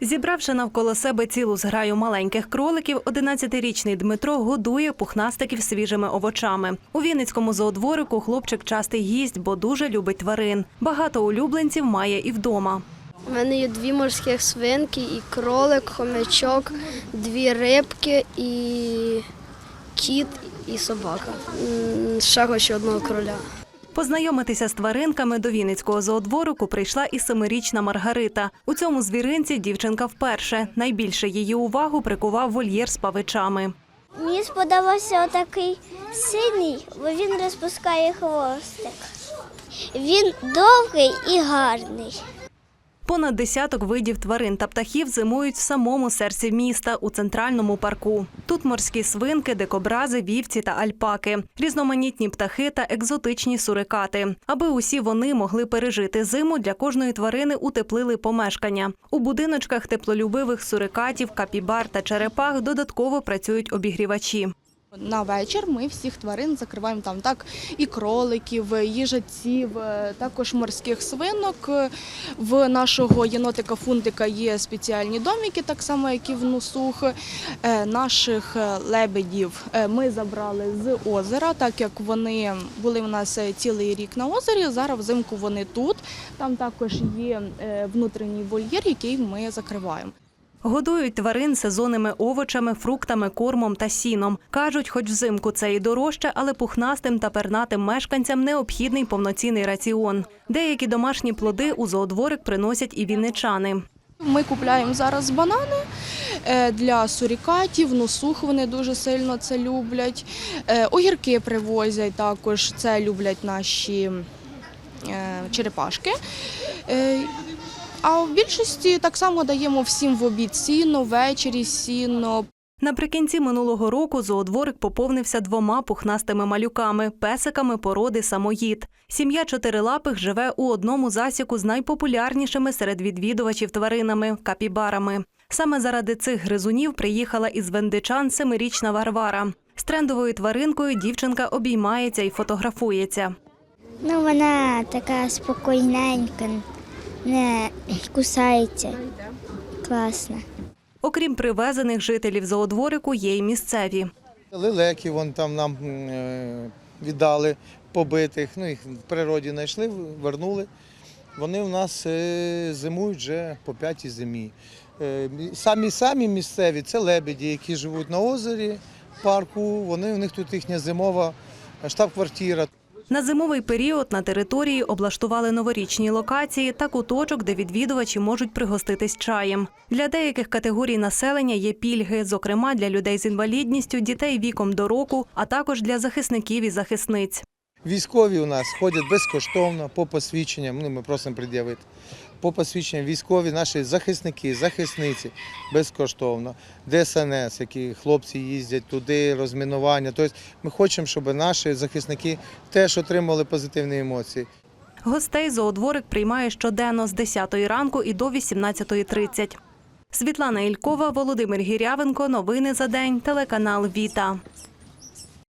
Зібравши навколо себе цілу зграю маленьких кроликів, 11-річний Дмитро годує пухнастиків свіжими овочами. У Вінницькому зоодворику хлопчик частий гість, бо дуже любить тварин. Багато улюбленців має і вдома. У мене є дві морських свинки, і кролик, хомячок, дві рибки і кіт і собака. Ще хочу одного кроля. Познайомитися з тваринками до Вінницького зоодворику прийшла і семирічна Маргарита. У цьому звіринці дівчинка вперше. Найбільше її увагу прикував вольєр з павичами. Мені сподобався отакий синій, бо він розпускає хвостик. Він довгий і гарний. Понад десяток видів тварин та птахів зимують в самому серці міста у центральному парку. Тут морські свинки, дикобрази, вівці та альпаки, різноманітні птахи та екзотичні сурикати. Аби усі вони могли пережити зиму, для кожної тварини утеплили помешкання. У будиночках теплолюбивих сурикатів, капібар та черепах додатково працюють обігрівачі. На вечір ми всіх тварин закриваємо там так і кроликів, їжаців, е, також морських свинок. В нашого єнотика фунтика є спеціальні домики, так само як і в носух. Е, Наших е, лебедів е, ми забрали з озера, так як вони були в нас е, цілий рік на озері. Зараз взимку вони тут. Там також є е, внутрішній вольєр, який ми закриваємо. Годують тварин сезонними овочами, фруктами, кормом та сіном. Кажуть, хоч взимку це і дорожче, але пухнастим та пернатим мешканцям необхідний повноцінний раціон. Деякі домашні плоди у зоодворик приносять і вінничани. Ми купляємо зараз банани е, для сурікатів, носух вони дуже сильно це люблять. Е, Огірки привозять також, це люблять наші е, черепашки. А в більшості так само даємо всім в обід сіно, ввечері сіно. Наприкінці минулого року зоодворик поповнився двома пухнастими малюками песиками породи самоїд. Сім'я чотирилапих живе у одному засіку з найпопулярнішими серед відвідувачів тваринами капібарами. Саме заради цих гризунів приїхала із вендичан семирічна Варвара. З трендовою тваринкою дівчинка обіймається і фотографується. Ну, вона така спокійненька, не кусається. Класно. Окрім привезених жителів зоодворику, є й місцеві. Лелеки вон там нам е, віддали побитих, ну їх в природі знайшли, вернули. Вони у нас е, зимують вже по п'ятій зимі. Е, Самі самі місцеві це лебеді, які живуть на озері, парку. Вони у них тут їхня зимова штаб-квартира. На зимовий період на території облаштували новорічні локації та куточок, де відвідувачі можуть пригоститись чаєм. Для деяких категорій населення є пільги, зокрема для людей з інвалідністю, дітей віком до року, а також для захисників і захисниць. Військові у нас ходять безкоштовно по посвідченням. Ну, ми просимо пред'явити. По посвідченням військові, наші захисники, захисниці безкоштовно. ДСНС, які хлопці їздять туди, розмінування. Тобто ми хочемо, щоб наші захисники теж отримали позитивні емоції. Гостей зоодворик приймає щоденно з 10 ранку і до 18.30. Світлана Ількова, Володимир Гірявенко. Новини за день. Телеканал Віта.